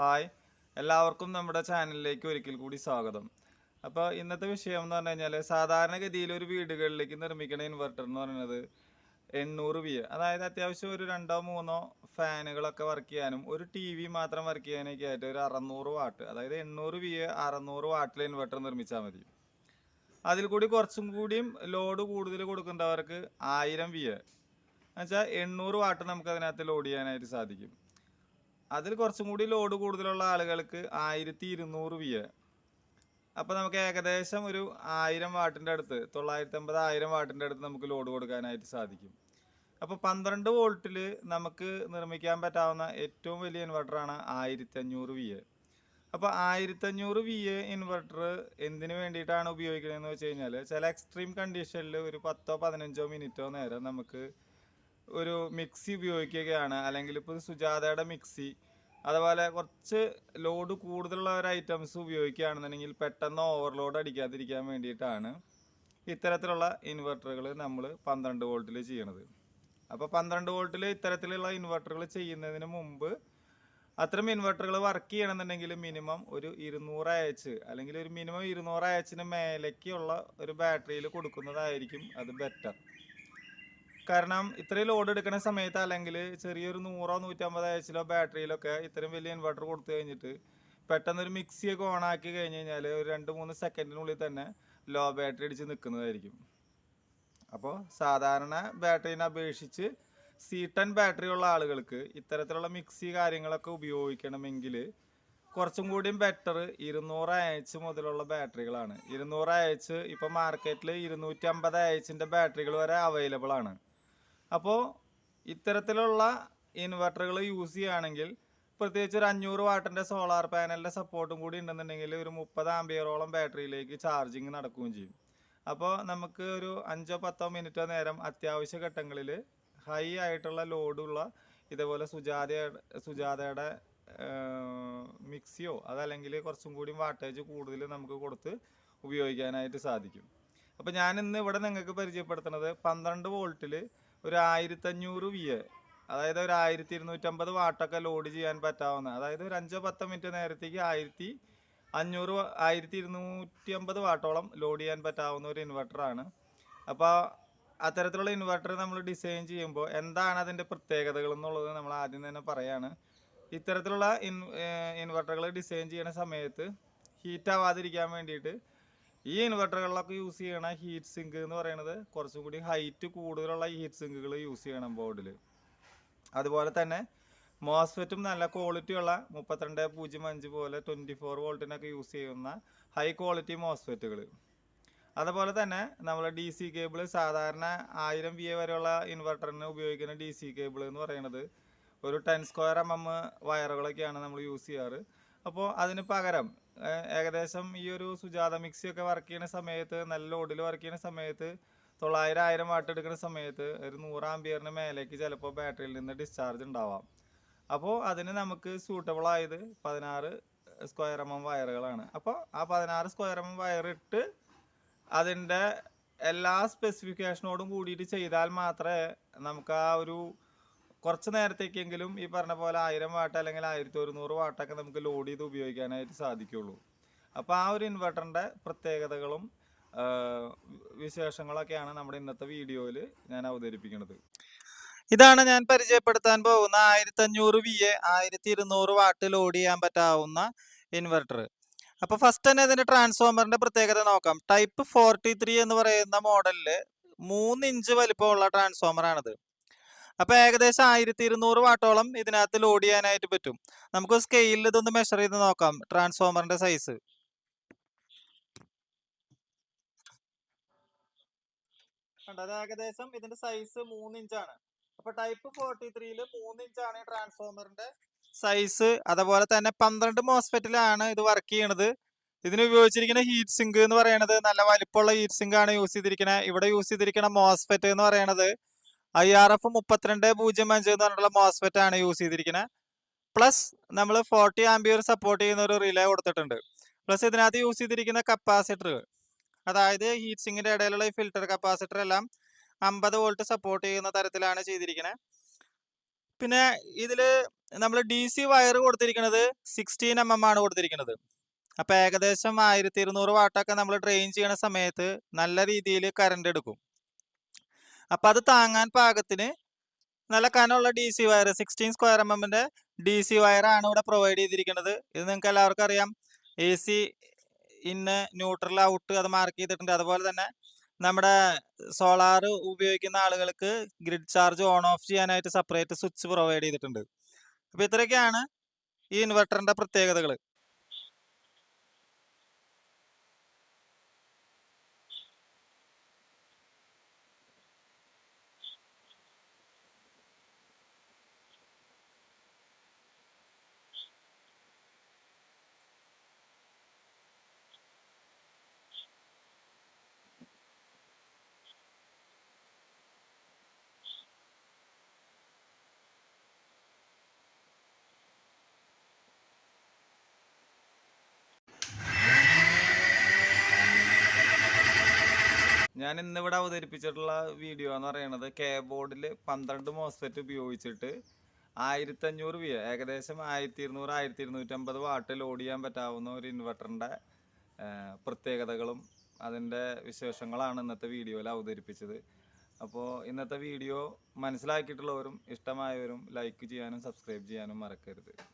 Hi. എല്ലാവർക്കും നമ്മുടെ ചാനലിലേക്ക് ഒരിക്കൽ കൂടി സ്വാഗതം. അപ്പോൾ ഇന്നത്തെ വിഷയം എന്ന് പറഞ്ഞു കഴിഞ്ഞാൽ സാധാരണഗതിയിൽ ഒരു വീടുകളിലേക്ക് നിർമ്മിക്കുന്ന ഇൻവെർട്ടർ എന്ന് പറയുന്നത് എണ്ണൂറ് വി അതായത് അത്യാവശ്യം ഒരു രണ്ടോ മൂന്നോ ഫാനുകളൊക്കെ വർക്ക് ചെയ്യാനും ഒരു ടി വി മാത്രം വർക്ക് ചെയ്യാനൊക്കെ ആയിട്ട് ഒരു അറുന്നൂറ് വാട്ട് അതായത് എണ്ണൂറ് വി അറുന്നൂറ് വാട്ടിൽ ഇൻവെർട്ടർ നിർമ്മിച്ചാൽ മതി. അതിൽ കൂടി കുറച്ചും കൂടിയും ലോഡ് കൂടുതൽ കൊടുക്കുന്നവർക്ക് ആയിരം വി എന്നുവെച്ചാൽ എണ്ണൂറ് വാട്ട് നമുക്ക് അതിനകത്ത് ലോഡ് ചെയ്യാനായിട്ട് സാധിക്കും. അതിൽ കുറച്ചും കൂടി ലോഡ് കൂടുതലുള്ള ആളുകൾക്ക് ആയിരത്തി ഇരുന്നൂറ് വി എ അപ്പോൾ നമുക്ക് ഏകദേശം ഒരു ആയിരം വാട്ടിന്റെ അടുത്ത് തൊള്ളായിരത്തി അമ്പത് ആയിരം വാട്ടിന്റെ അടുത്ത് നമുക്ക് ലോഡ് കൊടുക്കാനായിട്ട് സാധിക്കും. അപ്പോൾ പന്ത്രണ്ട് വോൾട്ടിൽ നമുക്ക് നിർമ്മിക്കാൻ പറ്റാവുന്ന ഏറ്റവും വലിയ ഇൻവെർട്ടറാണ് ആയിരത്തി അഞ്ഞൂറ് വി എ അപ്പോൾ ആയിരത്തഞ്ഞൂറ് വി എ ഇൻവെർട്ടർ എന്തിനു വേണ്ടിയിട്ടാണ് ഉപയോഗിക്കുന്നതെന്ന് വെച്ച് കഴിഞ്ഞാൽ ചില എക്സ്ട്രീം കണ്ടീഷനിൽ ഒരു പത്തോ പതിനഞ്ചോ മിനിറ്റോ നേരം നമുക്ക് ഒരു മിക്സി ഉപയോഗിക്കുകയാണ്. അല്ലെങ്കിൽ ഇപ്പോൾ സുജാതയുടെ മിക്സി അതുപോലെ കുറച്ച് ലോഡ് കൂടുതലുള്ള ഒരു ഐറ്റംസ് ഉപയോഗിക്കുകയാണെന്നുണ്ടെങ്കിൽ പെട്ടെന്ന് ഓവർലോഡ് അടിക്കാതിരിക്കാൻ വേണ്ടിയിട്ടാണ് ഇത്തരത്തിലുള്ള ഇൻവെർട്ടറുകൾ നമ്മൾ പന്ത്രണ്ട് വോൾട്ടിൽ ചെയ്യണത്. അപ്പോൾ പന്ത്രണ്ട് വോൾട്ടിൽ ഇത്തരത്തിലുള്ള ഇൻവെർട്ടറുകൾ ചെയ്യുന്നതിന് മുമ്പ് അത്തരം ഇൻവെർട്ടറുകൾ വർക്ക് ചെയ്യണമെന്നുണ്ടെങ്കിൽ മിനിമം ഒരു ഇരുന്നൂറ് അയച്ച് അല്ലെങ്കിൽ ഒരു മിനിമം ഇരുന്നൂറ് അയച്ചിന് മേലേക്കുള്ള ഒരു ബാറ്ററിയിൽ കൊടുക്കുന്നതായിരിക്കും അത് ബെറ്റർ കാരണം ഇത്രയും ലോഡ് എടുക്കുന്ന സമയത്ത് അല്ലെങ്കിൽ ചെറിയൊരു നൂറോ നൂറ്റമ്പത് അയച്ചിലോ ബാറ്ററിയിലൊക്കെ ഇത്രയും വലിയ ഇൻവെർട്ടർ കൊടുത്തു കഴിഞ്ഞിട്ട് പെട്ടെന്ന് ഒരു ഓൺ ആക്കി കഴിഞ്ഞ് കഴിഞ്ഞാൽ ഒരു രണ്ട് മൂന്ന് സെക്കൻഡിനുള്ളിൽ തന്നെ ലോ ബാറ്ററി അടിച്ച് നിൽക്കുന്നതായിരിക്കും അപ്പോൾ സാധാരണ ബാറ്ററിനെ അപേക്ഷിച്ച് സി ടെൻ ബാറ്ററി ഉള്ള ആളുകൾക്ക് ഇത്തരത്തിലുള്ള മിക്സി കാര്യങ്ങളൊക്കെ ഉപയോഗിക്കണമെങ്കിൽ കുറച്ചും കൂടിയും ബെറ്റർ ഇരുന്നൂറ് അയച്ച് മുതലുള്ള ബാറ്ററികളാണ് ഇരുന്നൂറ് അയച്ച് ഇപ്പോൾ മാർക്കറ്റിൽ ഇരുന്നൂറ്റി അമ്പത് അയച്ചിന്റെ ബാറ്ററികൾ വരെ അവൈലബിൾ ആണ്. അപ്പോൾ ഇത്തരത്തിലുള്ള ഇൻവെർട്ടറുകൾ യൂസ് ചെയ്യുകയാണെങ്കിൽ പ്രത്യേകിച്ച് ഒരു അഞ്ഞൂറ് വാട്ടിന്റെ സോളാർ പാനലിന്റെ സപ്പോർട്ടും കൂടി ഉണ്ടെന്നുണ്ടെങ്കിൽ ഒരു മുപ്പത് ആമ്പിയറോളം ബാറ്ററിയിലേക്ക് ചാർജിങ് നടക്കുകയും ചെയ്യും. അപ്പോൾ നമുക്ക് ഒരു അഞ്ചോ പത്തോ മിനിറ്റോ നേരം അത്യാവശ്യ ഘട്ടങ്ങളിൽ ഹൈ ആയിട്ടുള്ള ലോഡുള്ള ഇതേപോലെ സുജാത സുജാതയുടെ മിക്സിയോ അതല്ലെങ്കിൽ കുറച്ചും കൂടി വാട്ടേജ് കൂടുതൽ നമുക്ക് കൊടുത്ത് ഉപയോഗിക്കാനായിട്ട് സാധിക്കും. അപ്പോൾ ഞാൻ ഇന്ന് ഇവിടെ നിങ്ങൾക്ക് പരിചയപ്പെടുത്തുന്നത് പന്ത്രണ്ട് വോൾട്ടിൽ ഒരു ആയിരത്തഞ്ഞൂറ് വി എ. അതായത് ഒരു ആയിരത്തി ഇരുന്നൂറ്റമ്പത് വാട്ടൊക്കെ ലോഡ് ചെയ്യാൻ പറ്റാവുന്ന അതായത് ഒരു അഞ്ചോ പത്തോ മിനിറ്റ് നേരത്തേക്ക് ആയിരത്തി അഞ്ഞൂറ് ആയിരത്തി ഇരുന്നൂറ്റി അമ്പത് വാട്ടോളം ലോഡ് ചെയ്യാൻ പറ്റാവുന്ന ഒരു ഇൻവെർട്ടറാണ് അപ്പോൾ അത്തരത്തിലുള്ള ഇൻവെർട്ടർ നമ്മൾ ഡിസൈൻ ചെയ്യുമ്പോൾ എന്താണ് അതിന്റെ പ്രത്യേകതകൾ എന്നുള്ളത് നമ്മൾ ആദ്യം തന്നെ പറയാണ്. ഇത്തരത്തിലുള്ള ഇൻ ഇൻവെർട്ടറുകൾ ഡിസൈൻ ചെയ്യുന്ന സമയത്ത് ഹീറ്റ് ആവാതിരിക്കാൻ വേണ്ടിയിട്ട് ഈ ഇൻവെർട്ടറുകളിലൊക്കെ യൂസ് ചെയ്യണ ഹീറ്റ് സിങ്ക് എന്ന് പറയുന്നത് കുറച്ചും കൂടി ഹൈറ്റ് കൂടുതലുള്ള ഹീറ്റ് സിങ്കുകൾ യൂസ് ചെയ്യണം ബോർഡിൽ അതുപോലെ തന്നെ മോസ്ഫെറ്റും നല്ല ക്വാളിറ്റിയുള്ള മുപ്പത്തിരണ്ട് പൂജ്യം അഞ്ച് പോലെ ട്വന്റി ഫോർ വോൾട്ടിനൊക്കെ യൂസ് ചെയ്യുന്ന ഹൈ ക്വാളിറ്റി മോസ്ഫെറ്റുകൾ അതുപോലെ തന്നെ നമ്മൾ ഡി സി കേബിൾ സാധാരണ ആയിരം വി എ വരെയുള്ള ഇൻവെർട്ടറിന് ഉപയോഗിക്കുന്ന ഡി സി കേബിൾ എന്ന് പറയുന്നത് ഒരു ടെൻ സ്ക്വയർ എം എം വയറുകളൊക്കെയാണ് നമ്മൾ യൂസ് ചെയ്യാറ്. അപ്പോൾ അതിന് പകരം ഏകദേശം ഈ ഒരു സുജാത മിക്സി ഒക്കെ വർക്ക് ചെയ്യുന്ന സമയത്ത് നല്ല ലോഡിൽ വർക്ക് ചെയ്യുന്ന സമയത്ത് തൊള്ളായിരം ആയിരം വാട്ട് എടുക്കുന്ന സമയത്ത് ഒരു നൂറ് ആംബിയറിന് മേലേക്ക് ചിലപ്പോൾ ബാറ്ററിയിൽ നിന്ന് ഡിസ്ചാർജ് ഉണ്ടാവാം. അപ്പോൾ അതിന് നമുക്ക് സൂട്ടബിൾ ആയത് പതിനാറ് സ്ക്വയർ എം എം വയറുകളാണ് അപ്പോൾ ആ പതിനാറ് സ്ക്വയർ എം എം വയറിട്ട് അതിന്റെ എല്ലാ സ്പെസിഫിക്കേഷനോടും കൂടിയിട്ട് ചെയ്താൽ മാത്രമേ നമുക്ക് ആ ഒരു കുറച്ച് നേരത്തേക്കെങ്കിലും ഈ പറഞ്ഞ പോലെ ആയിരം വാട്ട് അല്ലെങ്കിൽ ആയിരത്തി ഒരുന്നൂറ് വാട്ടൊക്കെ നമുക്ക് ലോഡ് ചെയ്ത് ഉപയോഗിക്കാനായിട്ട് സാധിക്കുള്ളൂ. അപ്പോൾ ആ ഒരു ഇൻവെർട്ടറിന്റെ പ്രത്യേകതകളും വിശേഷങ്ങളൊക്കെയാണ് നമ്മുടെ ഇന്നത്തെ വീഡിയോയിൽ ഞാൻ അവതരിപ്പിക്കുന്നത്. ഇതാണ് ഞാൻ പരിചയപ്പെടുത്താൻ പോകുന്ന ആയിരത്തി അഞ്ഞൂറ് വി എ ആയിരത്തി ഇരുന്നൂറ് വാട്ട് ലോഡ് ചെയ്യാൻ പറ്റാവുന്ന ഇൻവെർട്ടർ അപ്പോൾ ഫസ്റ്റ് തന്നെ ഇതിന്റെ ട്രാൻസ്ഫോമറിന്റെ പ്രത്യേകത നോക്കാം. ടൈപ്പ് ഫോർട്ടി ത്രീ എന്ന് പറയുന്ന മോഡലിൽ മൂന്ന് ഇഞ്ച് വലിപ്പമുള്ള ട്രാൻസ്ഫോമർ ആണിത് അപ്പൊ ഏകദേശം ആയിരത്തി ഇരുന്നൂറ് വാട്ടോളം ഇതിനകത്ത് ലോഡ് ചെയ്യാനായിട്ട് പറ്റും. നമുക്ക് സ്കെയിലിൽ ഇതൊന്ന് മെഷർ ചെയ്ത് നോക്കാം. ട്രാൻസ്ഫോമറിന്റെ സൈസ് അത് ഏകദേശം ഇതിന്റെ സൈസ് മൂന്ന് ഇഞ്ചാണ് അപ്പൊ ടൈപ്പ് ഫോർട്ടി ത്രീയിൽ മൂന്ന് ഇഞ്ചാണ് ട്രാൻസ്ഫോമറിന്റെ സൈസ് അതുപോലെ തന്നെ പന്ത്രണ്ട് മോസ്ഫെറ്റിലാണ് ഇത് വർക്ക് ചെയ്യണത്. ഇതിന് ഉപയോഗിച്ചിരിക്കുന്ന ഹീറ്റ് സിങ്ക് എന്ന് പറയുന്നത് നല്ല വലിപ്പമുള്ള ഹീറ്റ് സിങ്ക് ആണ് യൂസ് ചെയ്തിരിക്കുന്നത് ഇവിടെ യൂസ് ചെയ്തിരിക്കുന്ന മോസ്ഫെറ്റ് എന്ന് പറയുന്നത് ഐ ആർ എഫ് മുപ്പത്തിരണ്ട് പൂജ്യം അഞ്ച് എന്ന് പറഞ്ഞിട്ടുള്ള മോസ്ഫെറ്റ് ആണ് യൂസ് ചെയ്തിരിക്കുന്നത് പ്ലസ് നമ്മൾ ഫോർട്ടി ആംബിയർ സപ്പോർട്ട് ചെയ്യുന്ന ഒരു റിലേ കൊടുത്തിട്ടുണ്ട്. പ്ലസ് ഇതിനകത്ത് യൂസ് ചെയ്തിരിക്കുന്ന കപ്പാസിറ്റർ അതായത് ഹീറ്റ് സിങ്ങിന്റെ ഇടയിലുള്ള ഈ ഫിൽറ്റർ കപ്പാസിറ്റർ എല്ലാം അമ്പത് വോൾട്ട് സപ്പോർട്ട് ചെയ്യുന്ന തരത്തിലാണ് ചെയ്തിരിക്കുന്നത് പിന്നെ ഇതിൽ നമ്മൾ ഡി സി വയർ കൊടുത്തിരിക്കുന്നത് സിക്സ്റ്റീൻ എം എം ആണ് കൊടുത്തിരിക്കുന്നത് അപ്പോൾ ഏകദേശം ആയിരത്തി ഇരുന്നൂറ് വാട്ടൊക്കെ നമ്മൾ ഡ്രെയിൻ ചെയ്യണ സമയത്ത് നല്ല രീതിയിൽ കറണ്ട് എടുക്കും. അപ്പൊ അത് താങ്ങാൻ പാകത്തിന് നല്ല കനമുള്ള D C wire sixteen square M എമ്മിന്റെ ഡി സി വയറാണ് ഇവിടെ പ്രൊവൈഡ് ചെയ്തിരിക്കുന്നത്. ഇത് നിങ്ങൾക്ക് എല്ലാവർക്കും അറിയാം. A C in neutral out അത് മാർക്ക് ചെയ്തിട്ടുണ്ട്. അതുപോലെ തന്നെ നമ്മുടെ സോളാർ ഉപയോഗിക്കുന്ന ആളുകൾക്ക് ഗ്രിഡ് ചാർജ് ഓൺ ഓഫ് ചെയ്യാനായിട്ട് സെപ്പറേറ്റ് സ്വിച്ച് പ്രൊവൈഡ് ചെയ്തിട്ടുണ്ട്. അപ്പോൾ ഇത്രയൊക്കെയാണ് ഈ ഇൻവെർട്ടറിന്റെ പ്രത്യേകതകൾ ഞാൻ ഇന്നിവിടെ അവതരിപ്പിച്ചിട്ടുള്ള വീഡിയോ എന്ന് പറയുന്നത് കേബോർഡിൽ പന്ത്രണ്ട് മോസ്ഫെറ്റ് ഉപയോഗിച്ചിട്ട് ആയിരത്തി അഞ്ഞൂറ് വി ഏകദേശം ആയിരത്തി ഇരുന്നൂറ് ആയിരത്തി ഇരുന്നൂറ്റമ്പത് വാട്ട് ലോഡ് ചെയ്യാൻ പറ്റാവുന്ന ഒരു ഇൻവെർട്ടറിന്റെ പ്രത്യേകതകളും അതിന്റെ വിശേഷങ്ങളാണ് ഇന്നത്തെ വീഡിയോയിൽ അവതരിപ്പിച്ചത്. അപ്പോൾ ഇന്നത്തെ വീഡിയോ മനസ്സിലാക്കിയിട്ടുള്ളവരും ഇഷ്ടമായവരും ലൈക്ക് ചെയ്യാനും സബ്സ്ക്രൈബ് ചെയ്യാനും മറക്കരുത്.